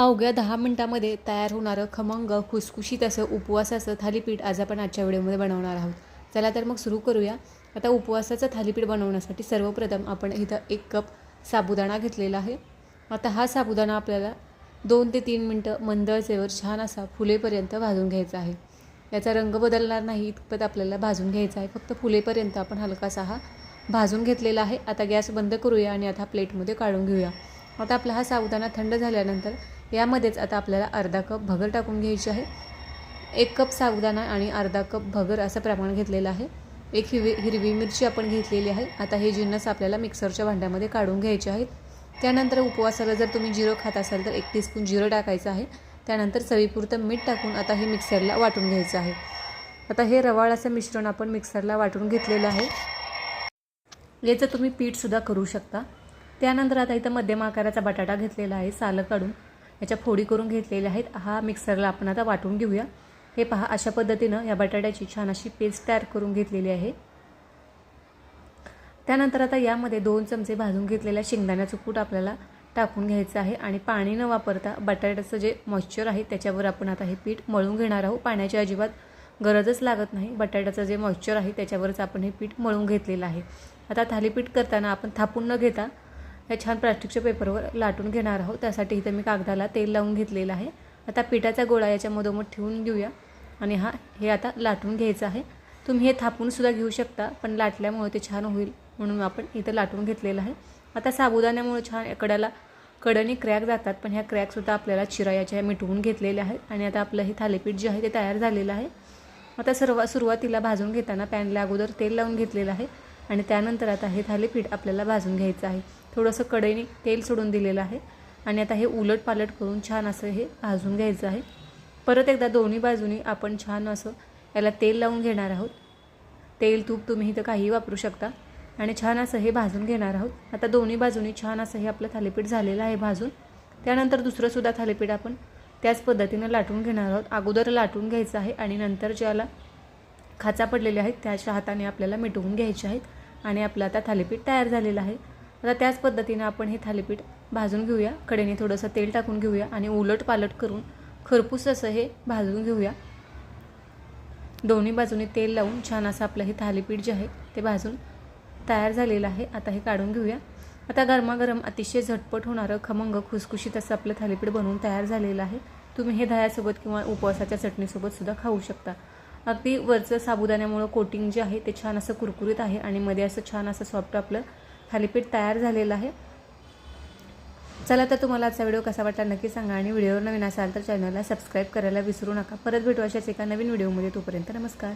अवघ्या दहा मिनटामध्ये तयार होणारं खमंग खुसखुशीत असं उपवासाचं थालीपीठ आज आपण आजच्या व्हिडिओमध्ये बनवणार आहोत. चला तर मग सुरू करूया. आता उपवासाचं थालीपीठ बनवण्यासाठी सर्वप्रथम आपण इथं एक कप साबुदाणा घेतलेला आहे. आता हा साबुदाणा आपल्याला दोन ते तीन मिनटं मंदळचेवर छान असा फुलेपर्यंत भाजून घ्यायचा आहे. याचा रंग बदलणार नाही इतपत आपल्याला भाजून घ्यायचा आहे. फक्त फुलेपर्यंत आपण हलकासा हा भाजून घेतलेला आहे. आता गॅस बंद करूया आणि आता प्लेटमध्ये काढून घेऊया. आता आपला हा साबुदाणा थंड झाल्यानंतर यामध्येच आता आपल्याला अर्धा कप भगर टाकून घ्यायची आहे. एक कप साबुदाणा आणि अर्धा कप भगर असं प्रमाण घेतलेलं आहे. एक हिरवी हिरवी मिरची आपण घेतलेली आहे. आता हे जिन्नस आपल्याला मिक्सरच्या भांड्यामध्ये काढून घ्यायचे आहेत. त्यानंतर उपवासाला जर तुम्ही जिरं खात असाल तर एक टीस्पून जिरं टाकायचं आहे. त्यानंतर चवीपुरतं मीठ टाकून आता हे मिक्सरला वाटून घ्यायचं आहे. आता हे रवाळ असं मिश्रण आपण मिक्सरला वाटून घेतलेलं आहे. याचं तुम्ही पीठसुद्धा करू शकता. त्यानंतर आता इथं मध्यम आकाराचा बटाटा घेतलेला आहे सालं काढून. याच्या फोडी करून घेतलेल्या आहेत. हा मिक्सरला आपण आता वाटून घेऊया. हे पहा अशा पद्धतीनं या बटाट्याची छान अशी पेस्ट तयार करून घेतलेली आहे. त्यानंतर आता यामध्ये दोन चमचे भाजून घेतलेल्या शेंगदाण्याचं कूट आपल्याला टाकून घ्यायचं आहे आणि पाणी न वापरता बटाट्याचं जे मॉइश्चर आहे त्याच्यावर आपण आता हे पीठ मळून घेणार आहोत. पाण्याची अजिबात गरजच लागत नाही. बटाट्याचं जे मॉइश्चर आहे त्याच्यावरच आपण हे पीठ मळून घेतलेलं आहे. आता थालीपीठ करताना आपण थापून न घेता ह्या छान प्लास्टिकच्या पेपरवर लाटून घेणार आहोत. त्यासाठी इथं मी कागदाला तेल लावून घेतलेलं आहे. आता पिठाचा गोळा याच्या मधोमध ठेवून घेऊया. आणि हा हे आता लाटून घ्यायचं आहे. तुम्ही हे थापूनसुद्धा घेऊ शकता पण लाटल्यामुळे ते छान होईल म्हणून आपण इथं लाटून घेतलेलं आहे. आता साबुदाण्यामुळे छान कड्याला कडनी क्रॅक जातात पण ह्या क्रॅकसुद्धा आपल्याला चिरायाच्या मिटवून घेतलेल्या आहेत. आणि आता आपलं हे थालीपीठ जे आहे ते तयार झालेलं आहे. आता सर्व सुरुवातीला भाजून घेताना पॅनला अगोदर तेल लावून घेतलेलं आहे. आणि त्यानंतर आता हे थालीपीठ आपल्याला भाजून घ्यायचं आहे. थोडंसं कढईने तेल सोडून दिलेलं आहे. आणि आता हे उलट पालट करून छान असं हे भाजून घ्यायचं आहे. परत एकदा दोन्ही बाजूनी आपण छान असं याला तेल लावून घेणार आहोत. तेल तूप तुम्ही इथं काहीही वापरू शकता. आणि छान असं हे भाजून घेणार आहोत. आता दोन्ही बाजूनी छान असं हे आपलं थालीपीठ झालेलं आहे भाजून. त्यानंतर दुसरंसुद्धा थालीपीठ आपण त्याच पद्धतीनं लाटून घेणार आहोत. अगोदर लाटून घ्यायचं आहे आणि नंतर ज्याला खाचा पडलेल्या आहेत त्याच्या हाताने आपल्याला मिटवून घ्यायचे आहेत. आणि आपलं आता थालीपीठ तयार झालेलं आहे. आता त्याच पद्धतीनं आपण हे थालीपीठ भाजून घेऊया. कडेने थोडंसं तेल टाकून घेऊया आणि उलट पालट करून खरपूस असं हे भाजून घेऊया. दोन्ही बाजूने तेल लावून छान असं आपलं हे थालीपीठ जे आहे ते भाजून तयार झालेलं आहे. आता हे काढून घेऊया. आता गरमागरम अतिशय झटपट होणारं खमंग खुसखुशीत असं आपलं थालीपीठ बनवून तयार झालेलं आहे. तुम्ही हे दह्यासोबत किंवा उपवासाच्या चटणीसोबत सुद्धा खाऊ शकता. अगदी वरचं साबुदाण्यामुळं कोटिंग जे आहे ते छान असं कुरकुरीत आहे आणि मध्ये असं छान असं सॉफ्ट आपलं थालीपीठ तयार झालेलं आहे. चला तर तुम्हाला आजचा व्हिडिओ कसा वाटला नक्की सांगा आणि व्हिडिओवर नवीन असाल तर चॅनलला सबस्क्राईब करायला विसरू नका. परत भेटू अशाच एका नवीन व्हिडिओमध्ये तोपर्यंत नमस्कार.